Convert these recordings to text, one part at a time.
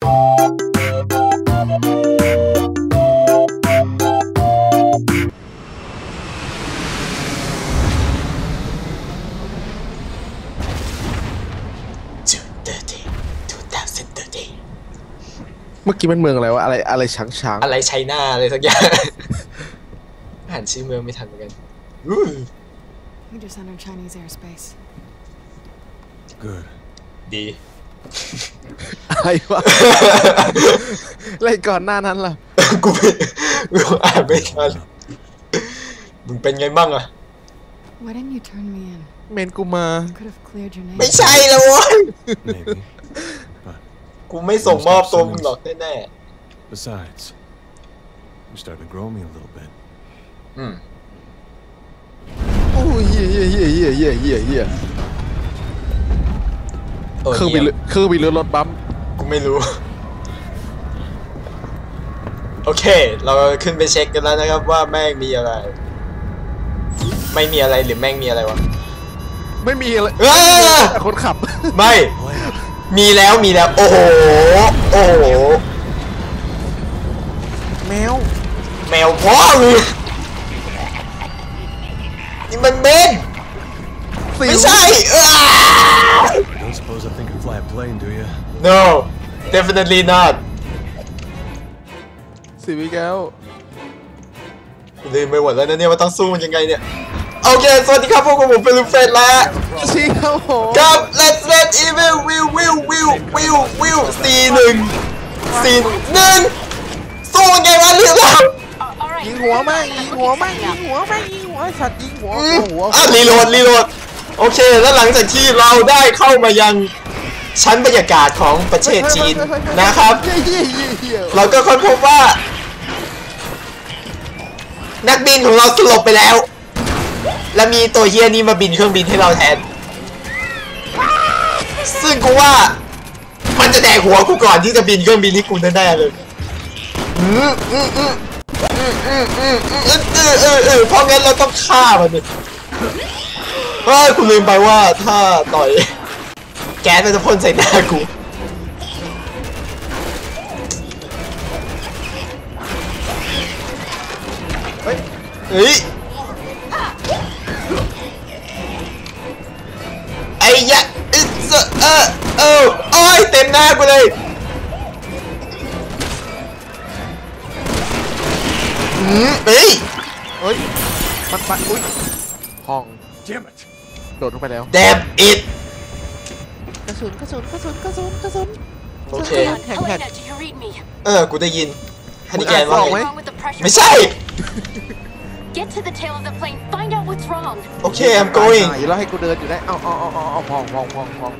จุดเตอร์ทีทูดาวเซนเตอร์ทีเมื่อกี้มันเมืองอะไรวะอะไรอะไรช้างช้างอะไรไชน่าอะไรสักอย่าง อ่านชื่อเมืองไม่ทันเหมือนกันอุ้ย We just entered Chinese airspace. Good. ดี อะไรวะอะไรก่อนหน้านั้นล่ะ กูไม่กูอ่านไม่ทันมึงเป็นไงบ้างอะ Why didn't you turn me in? เมนกูมา Could have cleared your name. ไม่ใช่แล้วเว้ย Maybe. but กูไม่ส่งมอบตัวมึงหรอกแน่ besides, you're starting to grow me a little bit. ๆอืม โอ้ยเฮียเฮียเฮียเฮียเฮียเฮีย เฮียเออเครื่องบินนี่ยเครื่องบินเรือรถบัมป์กูไม่รู้ โอเค เราขึ้นไปเช็คกันแล้วนะครับว่าแม่งมีอะไร ไม่มีอะไรหรือแม่งมีอะไรวะ ไม่มีอะไรเอ้ย แต่คนขับ ไม่ มีแล้วมีแล้ว โอ้โห โอ้โห แมว แมวพ่อมึงนี่มันเบนสิวไม่ใช่อ้า plane, do you? no definitely not สิวอีกแล้วลืมไปหมดแล้วนะเนี่ยว่าต้องสู้มันยังไงเนี่ย โอเค สวัสดีครับพวกผมเป็นลูกเฟรดแล้วชิครับผมกับ Let's Let Evil Will Will Will Will Will สี่หนึ่งสี่หนึ่งสู้ยังไงวะเรื่องเรายิงหัวแม่งยิงหัวแม่งยิงหัวแม่งยิงหัวไอ้สัตว์ยิงหัวอืมหัวอะรีโหลดรีโหลดโอเค แล้วหลังจากที่เราได้เข้ามายัง ชั้นบรรยากาศของประเทศจีนนะครับ เราก็ค้นพบว่า นักบินของเราสลบไปแล้ว และมีตัวเฮียนี้มาบินเครื่องบินให้เราแทน ซึ่งกูว่า มันจะแดกหัวกูก่อนที่จะบินเครื่องบินที่กูแน่ๆเลยอืมอืมอืมอืมอืมอืมอืมเพราะงั้นเราต้องฆ่ามันเฮ้ยคุณลืมไปว่าถ้าต่อย แก๊สมันจะพ่นใส่หน้ากูเฮ้ยไอ้ยะเออเออเออโอ้ยเต็มหน้ากูเลยอืมเฮ้ยเฮ้ยมันปัดอุ้ยห้อง Damn it! โดดลงไปแล้วแดบอิดกระ สุนกระสุนกระสุนกระสุนกระสุนโอเคแข็งแข็ง Helena, do you read me? เออ กูได้ยินฮันนี่แกนมึงว่าอ่านออกไหมไง Wrong with the pressure. ไม่ใช่ Get to the tail of the plane. Find out what's wrong. โอเค I'm going ไหนแล้วให้กูเดินอยู่ได้ เอาเอาเอาเอาเอาพองพองพองพอง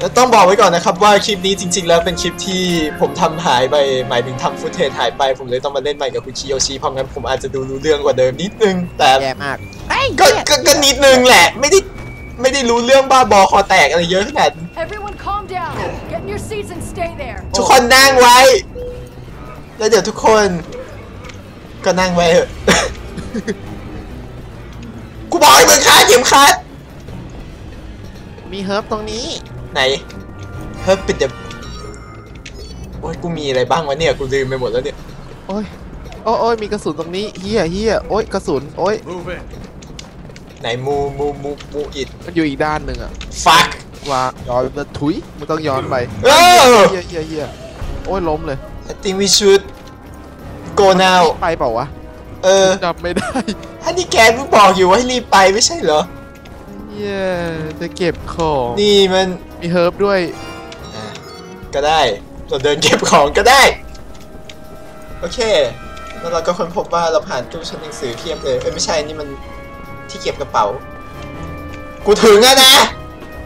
แล้วต้องบอกไว้ก่อนนะครับว่าคลิปนี้จริง ๆ แล้วเป็นคลิปที่ผมทำหายไป หมายถึงทำฟุตเทจหายไป ผมเลยต้องมาเล่นใหม่กับคุณคิโยชิเพราะงั้นผมอาจจะดูรู้เรื่องกว่าเดิมนิดนึง แต่ แย่มาก ก็ก็ก็นิดนึงแหละ ไม่ได้ ไม่ได้รู้เรื่องบ้าบอคอแตกอะไรเยอะขนาดนั้น Everyone calm down. Get in your seats and stay there. ทุกคนนั่งไว้ แล้วเดี๋ยวทุกคนก็นั่งไว้เถอะ กูบอกให้มึงคาดเข็มขัดมีเฮิร์บตรงนี้ ไหนเฮ้ยปิดเดี๋ยวโอ้ยกูมีอะไรบ้างวะเนี่ย กูลืมไปหมดแล้วเนี่ย โอ้ยโอ้ยโอ้ยมีกระสุนตรงนี้เฮียเฮียโอ้ยกระสุน โอ้ย Move in. ไหนมูมูมูมูอิด มันอยู่อีกด้านหนึ่งอะฟักว่าย้อนมาถุยมันต้องย้อนไปเออเฮียเฮียเฮียโอ้ยล้มเลย I think we should go now ไปเปล่าวะ เออจำไม่ได้ฮันนี่แกนมึงบอกอยู่ว่าให้รีบไปไม่ใช่เหรอเฮียจะเก็บของ นี่มันมีเฮิร์บด้วยอะก็ได้เราเดินเก็บของก็ได้ โอเค แล้วเราก็ค้นพบว่าเราผ่านตู้ชั้นหนังสือเพียบเลย เอ้ยไม่ใช่นี่มันที่เก็บกระเป๋า กูถึงแล้วนะ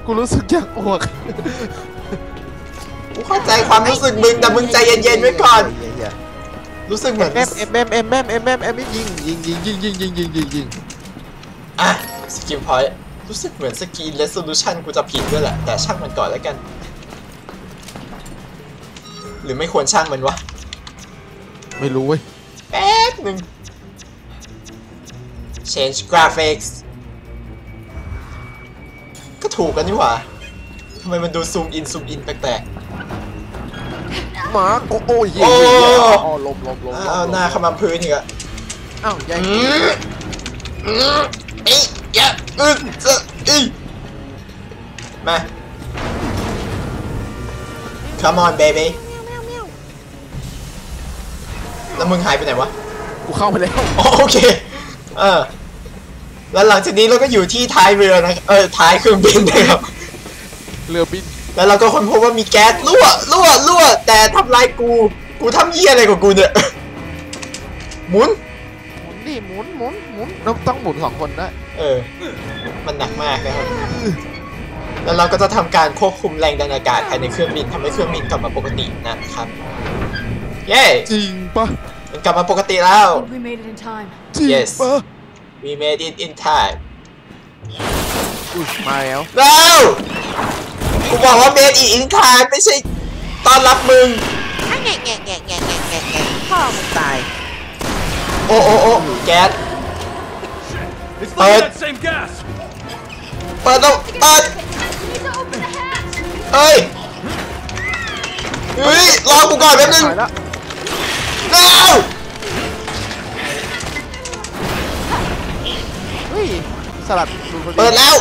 กูรู้สึกอยากอ้วกกูเข้าใจความรู้สึกมึงแต่มึงใจเย็นๆไว้ก่อนเฮียเฮียรู้สึกเหมือนเอ็มเอ็มเอ็มเอ็มเอ็มเอ็มเอ็มเอ็มยิงยิงยิงยิงยิงยิงยิงยิงยิงอะสกิลพอยต์รู้สึกเหมือนสกีน r e โซลูชันกูจะผิดด้วยแหละ แต่ช่างมันก่อนแล้วกัน หรือไม่ควรช่างมันวะ ไม่รู้เว้ยแป๊บหนึ่ง change graphics ก็ ถูกกันนี่หว่าทำไมมันดูซูมอินซูมอินแปลกหมาโอ้โอ้ยเหี้ยโอ้เหี้ยอ๋อลมลมลมลมเอาหน้าขมำพื้นอีกอะอ้าวยังอืมอืมเอ้ยอย่าอึ้งเจะอึ้งมา come on baby แล้วมึงหายไปไหนวะ กูเข้าไปแล้ว อ๋อโอเค เออ แล้วหลังจากนี้เราก็อยู่ที่ท้ายเรือนะเออท้ายเครื่องบินนะครับ เรือบิน แล้วเราก็ค้นพบว่ามีแก๊สรั่วรั่วรั่วแต่ทำลายกู กูทำเยี่ยอะไรกับกูเนี่ย หมุน หมุนดิหมุนหมุนหมุนต้องต้องหมุนสองคนได้เออ มันหนักมากนะครับ แล้วเราก็จะทำการควบคุมแรงดันอากาศภายในเครื่องบินทำให้เครื่องบินกลับมาปกตินะครับ เย้ จริงปะมันกลับมาปกติแล้ว We made it in time. จริง Yes ปะ we made it in time อุ้ยมาแล้วแล้วกูบอกว่า made it in time ไม่ใช่ตอนรับมึง แงะแงะแงะแงะแงะแงะแงะพ่อมึงตาย โอ้โอ้โอ้แก๊ส It's Uh, like that same gas! เปิดต้องเปิด We need to open the hatch. เฮ้ยเฮ้ยรอกูก่อนแป๊บนึงตายแล้วแยสลัดดูคนเปิดแล้ว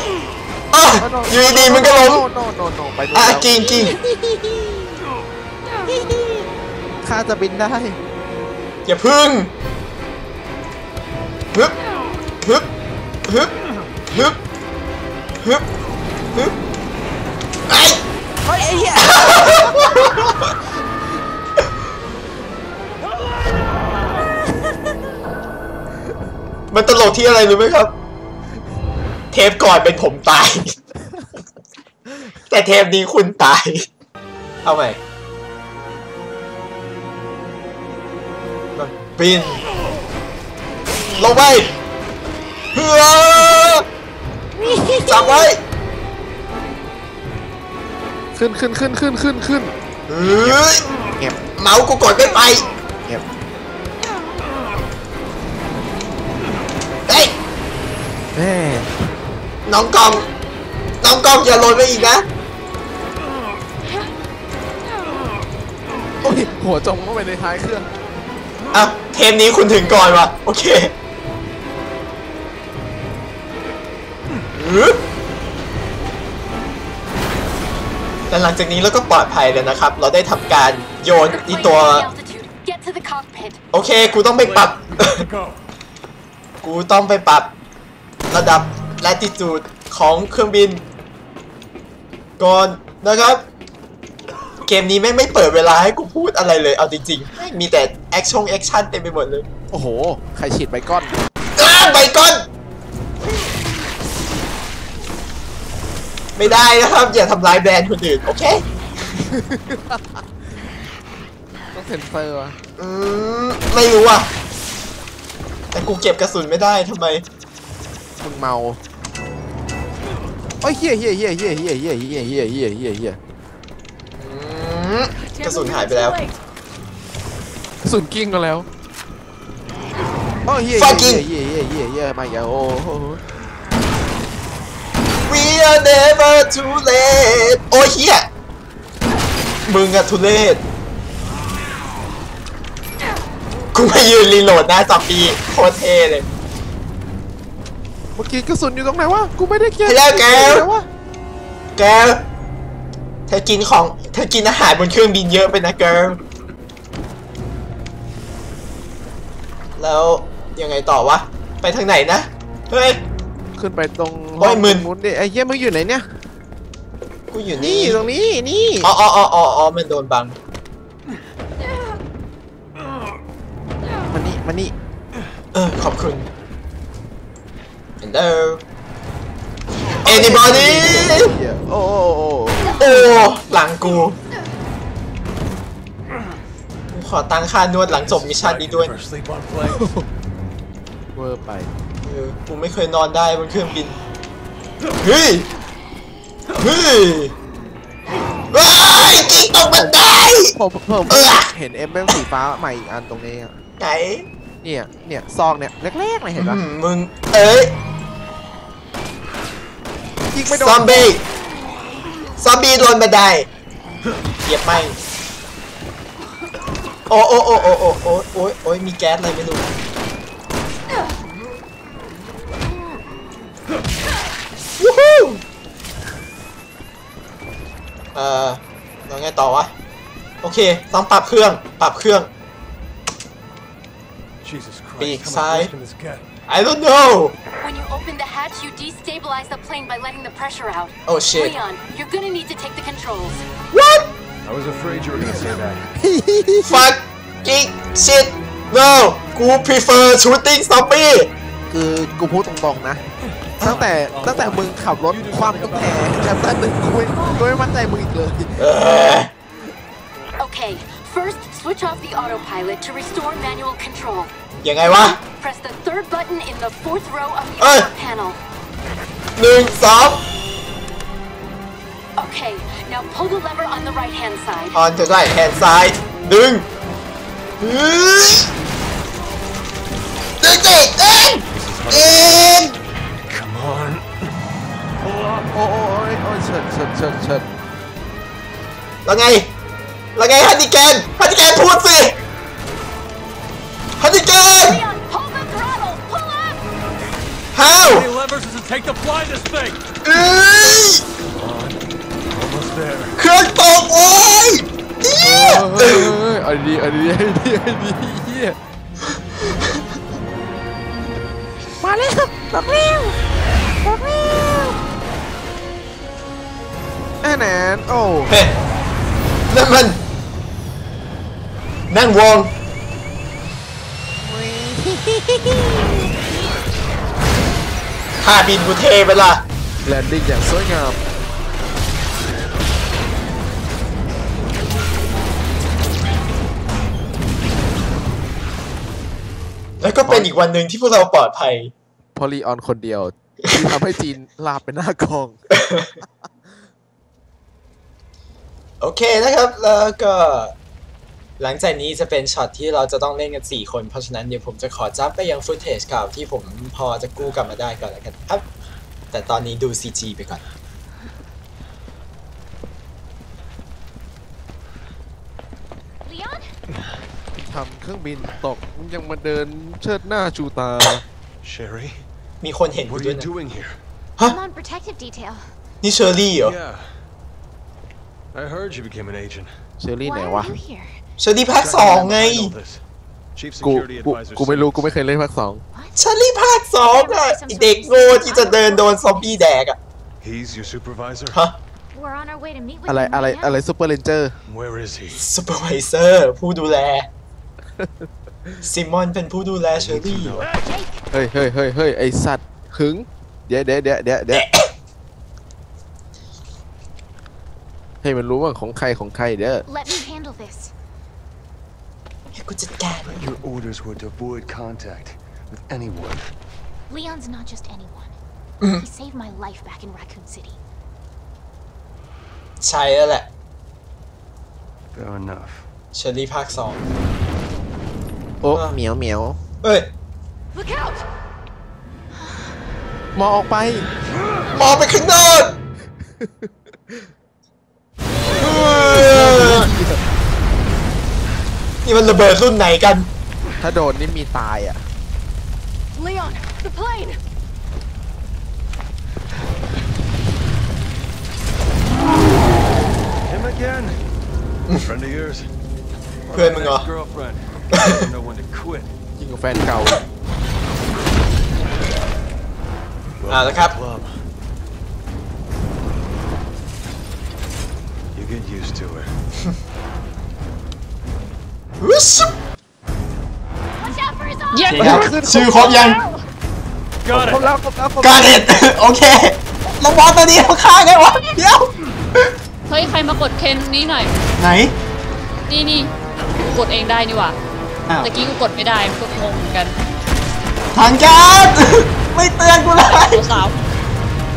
อะอยู่ดีๆมึงก็ล้มโนโนโนไปดูอะแล้วจริงจริงข้าจะบินได้อย่าพึ่งฮึบฮึบฮึบฮึบฮึบฮึบไอ้เฮ้ยไอ้เหี้ยมันตลกที่อะไรรู้ไหมครับเท ปก่อนเป็นผมตาย แต่เทปนี้คุณตาย เอาใหม่ปีนลงไปเฮือจับไว้ ขึ้นขึ้นขึ้นขึ้นขึ้นขึ้นเฮ้ยเงียบเมาส์กูกดไม่ไปเงียบเฮ้ยแม่ น้องกอง น้องกองอย่าโหลดไปอีกนะโอ้ยหัวจมเข้าไปในท้ายเครื่องอะเทปนี้คุณถึงก่อนว่ะโอเคฮึบแต่หลังจากนี้เราก็ปลอดภัยแล้วนะครับ เราได้ทำการโยน The อี plane's ตัว at altitude. Get to the cockpit. โอเค กูต้องไปปรับ To go. กูต้องไปปรับ ระดับ latitude ของเครื่องบิน ก่อนนะครับ เกมนี้ไม่งไม่เปิดเวลาให้กูพูดอะไรเลย เอาจริงๆแม่งมีแต่แอคชั่นแอคชั่นเต็มไปหมดเลยโอ้โห ใครฉีดใบก้อนอ้าไปก่อน ไม่ได้นะครับ อย่าทำร้ายแบรนด์คนอื่น โอเค ต้องเซ็นเซอร์วะอืมไม่รู้อะ แต่กูเก็บกระสุนไม่ได้ทำไม มึงเมา โอ้ยเฮียเฮียเฮียเฮียเฮียเฮียเฮียเฮียเฮียเฮียเฮียอืมกระสุนหายไปแล้วกระสุนกิ้งก็แล้วโอ้ยเฮีย Fucking เฮียเฮียเฮียเฮียมาอีกแล้วโอ้โห We are never too late โอ้ยเฮียมึงอะทุเรศกูมายืนรีโหลดหน้าจอปีโคตรเท่เลยเมื่อกี้กระสุนอยู่ตรงไหนวะ กูไม่ได้เก็บไปแล้วแกอยู่ไหนวะแกเธอกินของ เธอกินอาหารบนเครื่องบินเยอะไปนะเกิร์ลแล้วยังไงต่อวะ ไปทางไหนนะ เฮ้ย ขึ้นไปตรงโอ้ยมึน มุนดิไอ้เหี้ยมึงอยู่ไหนเนี่ย กูอยู่นี่นี่ตรงนี้นี่อ๋ออ๋ออ๋ออ๋ออ๋อมันโดนบัง มานี่มานี่ เออขอบคุณ Hello Anybody เหี้ยโอ้โอ้โอ้โอ้หลังกูกูขอตั้งค่านวดหลังจบมิชชั่นนี้ด้วย Never sleep on plane. เวอร์ไปเออกูไม่เคยนอนได้บนเครื่องบินเฮ้ยเฮ้ยว้ายกิ๊กตกบันไดผมผมเออเห็นเอ็มเบลสีฟ้าใหม่อีกอันตรงนี้อะไหนเนี่ยเนี่ยซองเนี่ยเล็กๆเลยเห็นปะอืมมึงเอ้ย ยิงไม่โดนซอมบี้ ซอมบี้โดนบันไดเหยียบไม่โอ้โอ้โอ้โอ้โอ้โอ้โอ้ยโอ้ยมีแก๊สอะไรไม่รู้วู้ฮู้เอ่อแล้วไงต่อวะ โอเค ต้องปรับเครื่อง ปรับเครื่อง Jesus Big Christ. How am I sigh. worse can this get? I don't know When you open the hatch, you destabilize the plane by letting the pressure out. oh shit Leon, you're gonna need to take the controls. what I was afraid you were gonna say that. fucking shit no กู prefer shooting zombie คือกูพูดตรงๆนะ ตั้งแต่ตั้งแต่มึงขับรถความตั้งแต่แชปเตอร์หนึ่งกูไม่กูไม่มั่นใจมึงอีกเลย เออ Okay, first switch off the autopilot to restore manual control. ยังไงวะ Press the third button in the fourth row of the Ơi. upper panel. หนึ่งสอง Okay, now pull the lever on the right hand side. on the right hand side ดึงดึงดึงสิเอ็นเอ็น Come on. โอ้โอ้โอ้ยโอ้ยเฉิดเฉิดเฉิดเฉิดแล้วไงแล้วไงฮันดิแกนฮันดิแกนพูดสิ ฮันดิแกน Leon, pull the throttle! Pull up! how How many levers does it take to fly this thing? เอ้ย Almost there. เครื่องตกโอ้ยเอี้ยเฮ้ยเฮ้ยอันนี้อันนี้อันนี้อันนี้เฮียมาแล้วตกแล้วตกแล้วแน่แนนโอ้เฮ้ยนั่นมันนั่นวง ท่าบินกูเทไปละแลนดิ้งอย่างสวยงามแล้วก็เป็นอีกวันหนึ่งที่พวกเราปลอดภัย พอลีออนคนเดียวที่ทำให้จีนลาบเป็นหน้ากอง โอเคนะครับ แล้วก็ หลังจากนี้จะเป็นช็อตที่เราจะต้องเล่นกัน 4 คน เพราะฉะนั้นเดี๋ยวผมจะขอจับไปยังฟุตเทจเก่าที่ผมพอจะกู้กลับมาได้ก่อนแล้วกันครับ แต่ตอนนี้ดู CG ไปก่อน Leon? ทำเครื่องบินตกยังมาเดินเชิดหน้าชูตา Sherry, มีคนเห็นกู what are ด้วย you นะ doing here? I'm on protective detail. นี่เชอร์รี่เหรอ Yeah. I heard you became an agent. เชอรี่ไหน Why วะ are you here? เชอร์รี่ภาคสองไง I know this. Chief กู security กู advisor กูไม่รู้ says- กูไม่เคยเล่นภาคสองเชอร์รี่ภาคสองอะไอ้เด็กโง่ที่จะเดินโดนซอมบี้แดกอะ He's your supervisor? ฮะ We're on our way to meet with อะไร him อะไร right now. อะไรซูเปอร์เรนเจอร์ Where is he? ซูเปอร์วิเซอร์ผู้ดูแล ซิมอนเป็นผู้ดูแลเชอร์รี่ Jake, เฮ้ยเฮ้ยเฮ้ยเฮ้ยไอสัตว์หึง เดี๋ยวเดี๋ยวเดี๋ยวเดี๋ยวเดี๋ยวให้มันรู้ว่าของใครของใครเด้อ let me handle this. ให้กูจัดการ Your orders were to avoid contact with anyone. Leon's not just anyone. He saved my life back in Raccoon City. ใช่แล้วแหละ Fair enough. เชอร์รี่ภาคสอง โอ้ อ่ะ เหมียวเหมียว เอ้ย Look out! มองออกไป มองไปข้างนอก นี่มันระเบิดรุ่นไหนกัน ถ้าโดนนี่มีตายอะ Leon, the plane! Him again? Friend of yours? เพื่อนมึงเหรอ Girlfriend. Doesn't know when to quit. ยิ่งกว่าแฟนเก่า อ่าแล้วครับ Club. You get used to it. อุ๊ยชุบ Watch out for his เย็ eyes! ดครับชื่อครบยัง Got ครบแล้วครบแล้วครบกาแล้วเด็ดโอเคแล้วบอสตัวนี้เขาฆ่าไงวะเดี๋ยวเฮ้ยใครมากดเคนนี้หน่อย ไหน นี่นี่กูกดเองได้นี่หว่าอ้าวตะกี้กูกดไม่ได้ก็งงเหมือนกันทางการไม่เตือนกูเลยตัวสาว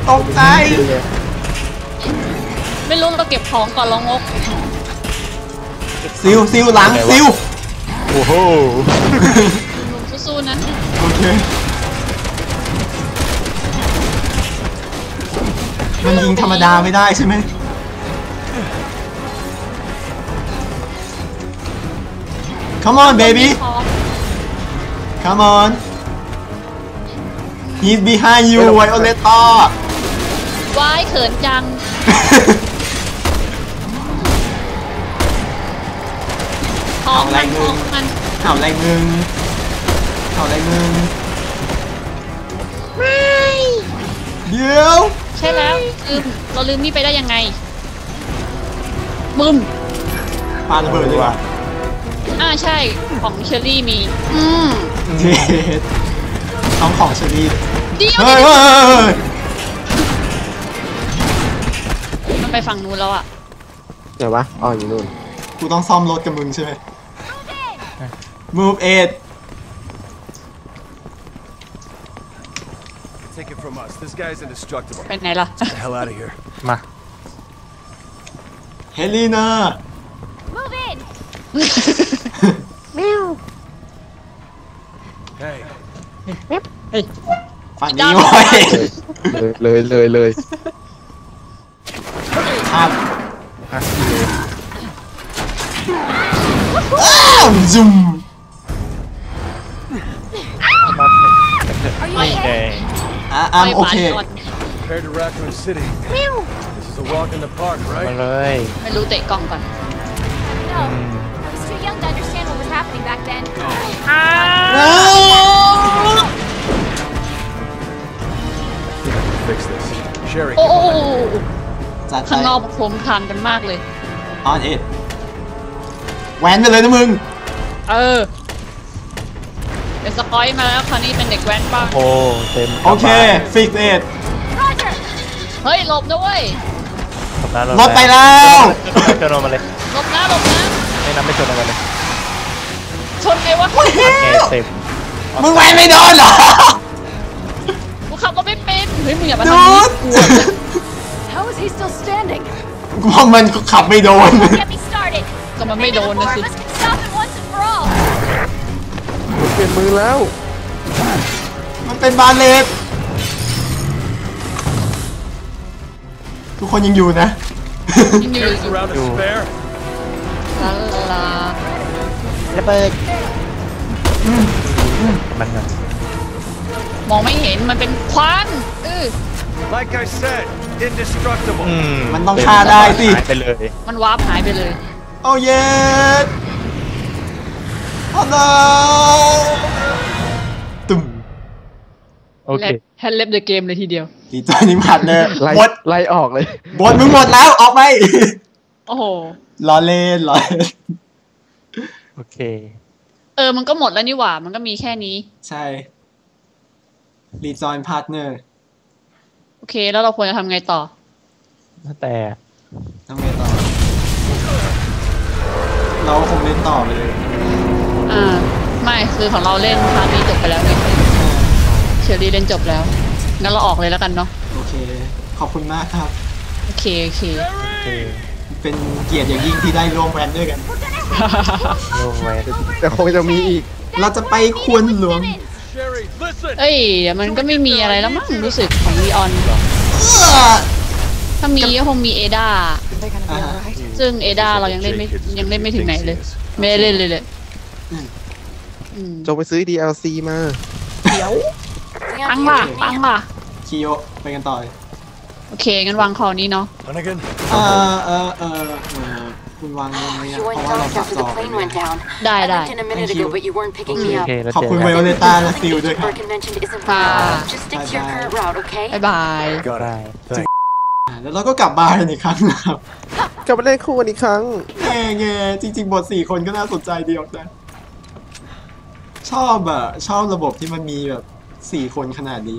ตกใจไม่รู้เราเก็บของก่อนลองงก ซิวซิวหลังซิวโอ้โหลุงสู้ๆนะโอเคมันยิงธรรมดาไม่ได้ใช่ไหม come on baby พร้อม come on he's behind you Violetta ว้ายเขินจัง องเอาอะไรมันมึท้องงมันข่าวอะไรมึงข่าวอะไรมึงเดี๋ยว ใช่แล้วลืมเราลืมนี่ไปได้ยังไงบึ้มปาระเบิดดีกว่าอ่าใช่ของเชอรี่มี อืมเด็ดท้องของเชอรี่เดียวเฮ้ยเฮ้ยเฮ้ยเฮ้ยมันไปฝั่งนู้นแล้วอะเดี๋ยววะอ๋ออยู่นู่นกูต้องซ่อมรถกับมึงใช่ไหม move it Take it from us. This guy's indestructible. ไปไหนล่ะ the hell out of here. มาเฮลีนา Move in! Hey, ฝั่งนี้ไว้เลยเลยเลยเลยครับอ้าวจุ่มไม่แดงอะอะโ อเค ไปก่อน compared to Raccoon City, this is a walk in the park, มา right? เลย ไม่รู้เตะกล่องก่อน No, I was too young to understand what was happening back then. Fix this. Sherry, โอ้โอ้ come โอ้ on. โอ้ จัดไป ข้างนอกโคมคานกันมากเลย on it แหวนไปเลยนะมึง เออ เป็น สกอยมาแล้วคราวนี้เป็นเด็กแว้นบ้างโอ้เต็มโอเค fix it Roger! เฮ้ยหลบนะเว้ยรถไปแล้วชนมาเลยหลบนะหลบนะไม่นับไม่ชนมาเลยชนไงวะโอเคเต็มมึงแหวนไม่โดนเหรอกูขับรถไม่เป็นเฮ้ยมึงอย่ามาดูทำนี้ด How is he still standing? กูว่ามันขับไม่โดน Get me started! ก็มันไม่โดน Maybe นะ the four สิ เปลี่ยนมือแล้ว มันเป็นบาเลตทุกคนยังอยู่นะยังอยู่ There's a round to spare. ลาลาระเบิดมันนะมองไม่เห็นมันเป็นควันเออ Like I said, indestructible. อืมมันต้องฆ่าได้สิ หายไปเลย มันวาร์ปหายไปเลย โอ้เย็ดโอ้ no เคแฮนเล็บเดอะเกมเลยทีเดียวดีใจนี่หมัดเลยไล่บดไล่ออกเลยบดมึงหมดแล้วออกไปโอ้โหล้อเล่นล้อเล่นโอเค เออ มันก็หมดแล้วนี่หว่า มันก็มีแค่นี้ ใช่รีจอยพาร์ทเนอร์โอเค แล้วเราควรจะทำไงต่อแต่ทำไงต่อ เราคงเล่นต่อไปเลย อ่า ไม่คือของเราเล่นพาร์ทนี้จบไปแล้วไง เชอรี่เล่นจบแล้ว งั้นเราออกเลยแล้วกันเนาะ โอเค ขอบคุณมากครับ โอเค โอเค โอเคเป็นเกียรติอย่างยิ่งที่ได้ร่วมแวนด้วยกัน โลแวนแต่คงจะมีอีก เราจะไปควนหลวง Sherry, listen. เอ้ยเดี๋ยวมันก็ไม่มีอะไรแล้วมั้งรู้สึกของลีออนเอื้อถ้ามีก็คงมีเอดาอ่าฮะซึ่งเอดาเรายังเล่นไม่ยังเล่นไม่ถึงไหนเลย ไม่ได้เล่นเลยเลยอืมอืมจงไปซื้อ DLC มา ปังล่ะปังล่ะคิโยไปกันต่อเลยโอเคงั้นวางคอนี้เนาะ Hunnigan, เออเออเออเออคุณวางเงินไว้นะ You เพ went ราะว่าเรา dark สับ after จ the อ plane ไป went down. ได้ I ได้ looked in a minute Thank you. ago, but you weren't picking โอ me เค up. แล้วขอบเจอคุณกัไวนโอเลต้าและ I ฟิล think ด้วยครับ Pittsburgh Convention isn't for Ah. you. Just stick to your Bye-bye. current route, okay? บ๊ายบาย got ได้ it. อ่าแล้วเราก็กลับบ้านกันอีกครั้งนะครับกลับมาเล่นคู่กันอีกครั้ง แง่แง่จริง ๆ บทสี่คนก็น่าสนใจดีออกนะชอบอะชอบระบบที่มันมีแบบ สี่คนขนาดนี้